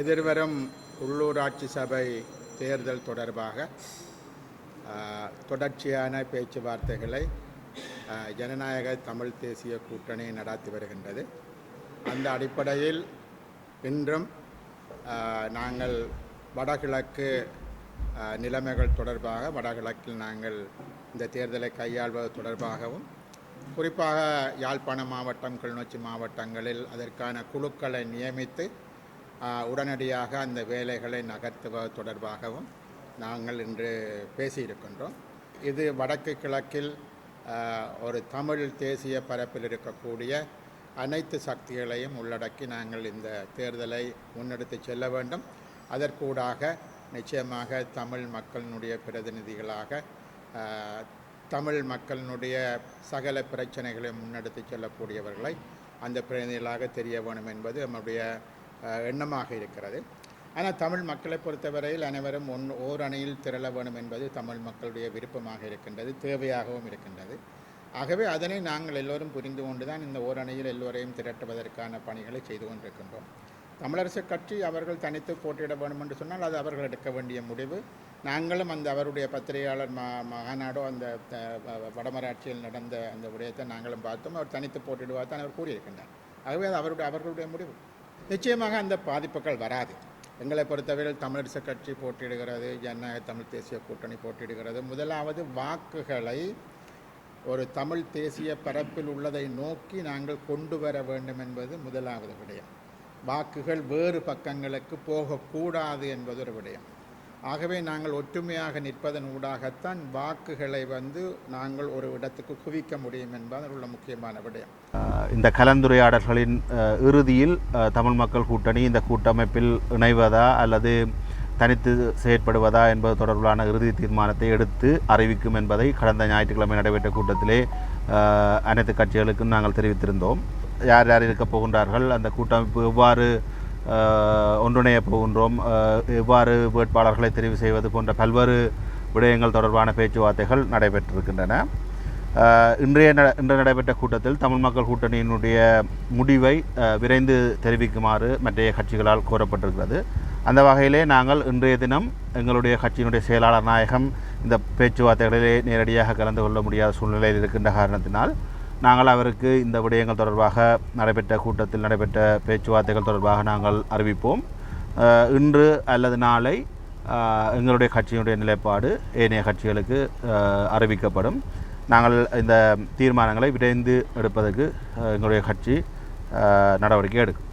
எதிர்வரும் உள்ளூராட்சி சபை தேர்தல் தொடர்பாக தொடர்ச்சியான பேச்சுவார்த்தைகளை ஜனநாயக தமிழ் தேசிய கூட்டணி நடாத்தி வருகின்றது. அந்த அடிப்படையில் இன்றும் நாங்கள் வடகிழக்கு நிலைமைகள் தொடர்பாக வடகிழக்கில் நாங்கள் இந்த தேர்தலை கையாள்வது தொடர்பாகவும் குறிப்பாக யாழ்ப்பாண மாவட்டம் கிளிநொச்சி மாவட்டங்களில் அதற்கான குழுக்களை நியமித்து உடனடியாக அந்த வேலைகளை நகர்த்துவது தொடர்பாகவும் நாங்கள் இன்று பேசியிருக்கின்றோம். இது வடக்கு கிழக்கில் ஒரு தமிழ் தேசிய பரப்பில் இருக்கக்கூடிய அனைத்து சக்திகளையும் உள்ளடக்கி நாங்கள் இந்த தேர்தலை முன்னெடுத்து செல்ல வேண்டும். அதற்கூடாக நிச்சயமாக தமிழ் மக்களினுடைய பிரதிநிதிகளாக தமிழ் மக்களினுடைய சகல பிரச்சனைகளை முன்னெடுத்து செல்லக்கூடியவர்களை அந்த பிரதிநிதிகளாக தெரிய வேணும் என்பது நம்முடைய எண்ணமாக இருக்கிறது. ஆனால் தமிழ் மக்களை பொறுத்தவரையில் அனைவரும் ஒன் ஓர் அணியில் திரள வேண்டும் என்பது தமிழ் மக்களுடைய விருப்பமாக இருக்கின்றது தேவையாகவும் இருக்கின்றது. ஆகவே அதனை நாங்கள் எல்லோரும் புரிந்து கொண்டு தான் இந்த ஓர் அணியில் எல்லோரையும் திரட்டுவதற்கான பணிகளை செய்து கொண்டிருக்கின்றோம். தமிழரசு கட்சி அவர்கள் தனித்து போட்டியிட வேண்டும் என்று சொன்னால் அது அவர்கள் எடுக்க வேண்டிய முடிவு. நாங்களும் அந்த அவருடைய பத்திரிகையாளர் மா மாநாடோ அந்த த- வ- வடமராட்சியில் நடந்த அந்த விடயத்தை நாங்களும் பார்த்தோம். அவர் தனித்து போட்டியிடுவார் தான் அவர் கூறியிருக்கின்றார். ஆகவே அது அவருடைய அவர்களுடைய முடிவு. நிச்சயமாக அந்த பாதிப்புகள் வராது. எங்களை பொறுத்தவரையில் தமிழரசு கட்சி போட்டியிடுகிறது ஜனநாயக தமிழ் தேசிய கூட்டணி போட்டியிடுகிறது. முதலாவது வாக்குகளை ஒரு தமிழ் தேசிய பரப்பில் உள்ளதை நோக்கி நாங்கள் கொண்டு வர வேண்டும் என்பது முதலாவது விடயம். வாக்குகள் வேறு பக்கங்களுக்கு போகக்கூடாது என்பது ஒரு விடயம். ஆகவே நாங்கள் ஒற்றுமையாக நிற்பதன் ஊடாகத்தான் வாக்குகளை வந்து நாங்கள் ஒரு இடத்துக்கு குவிக்க முடியும் என்பது உள்ள முக்கியமான விடயம். இந்த கலந்துரையாடல்களின் இறுதியில் தமிழ் மக்கள் கூட்டணி இந்த கூட்டமைப்பில் இணைவதா அல்லது தனித்து செயற்படுவதா என்பது தொடர்பிலான இறுதி தீர்மானத்தை எடுத்து அறிவிக்கும் என்பதை கடந்த ஞாயிற்றுக்கிழமை நடைபெற்ற கூட்டத்திலே அனைத்து கட்சிகளுக்கும் நாங்கள் தெரிவித்திருந்தோம். யார் யார் இருக்கப் போகின்றார்கள்? அந்த கூட்டமைப்பு எவ்வாறு அஹ், ஒன்றிணையப் போகின்றோம்? எவ்வாறு வேட்பாளர்களை தெரிவு செய்வது போன்ற பல்வேறு விடயங்கள் தொடர்பான பேச்சுவார்த்தைகள் நடைபெற்றிருக்கின்றன. இன்றைய இன்று நடைபெற்ற கூட்டத்தில் தமிழ் மக்கள் கூட்டணியினுடைய முடிவை விரைந்து தெரிவிக்குமாறு மற்றைய கட்சிகளால் கோரப்பட்டிருக்கிறது. அந்த வகையிலே நாங்கள் இன்றைய தினம் எங்களுடைய கட்சியினுடைய செயலாளர் நாயகம் இந்த பேச்சுவார்த்தைகளிலே நேரடியாக கலந்து கொள்ள முடியாத சூழ்நிலையில் இருக்கின்ற காரணத்தினால் நாங்கள் அவருக்கு இந்த விடயங்கள் தொடர்பாக நடைபெற்ற கூட்டத்தில் நடைபெற்ற பேச்சுவார்த்தைகள் தொடர்பாக நாங்கள் அறிவிப்போம். இன்று அல்லது நாளை எங்களுடைய கட்சியினுடைய நிலைப்பாடு ஏனைய கட்சிகளுக்கு அறிவிக்கப்படும். நாங்கள் இந்த தீர்மானங்களை விரைந்து எடுப்பதற்கு எங்களுடைய கட்சி நடவடிக்கை எடுக்கும்.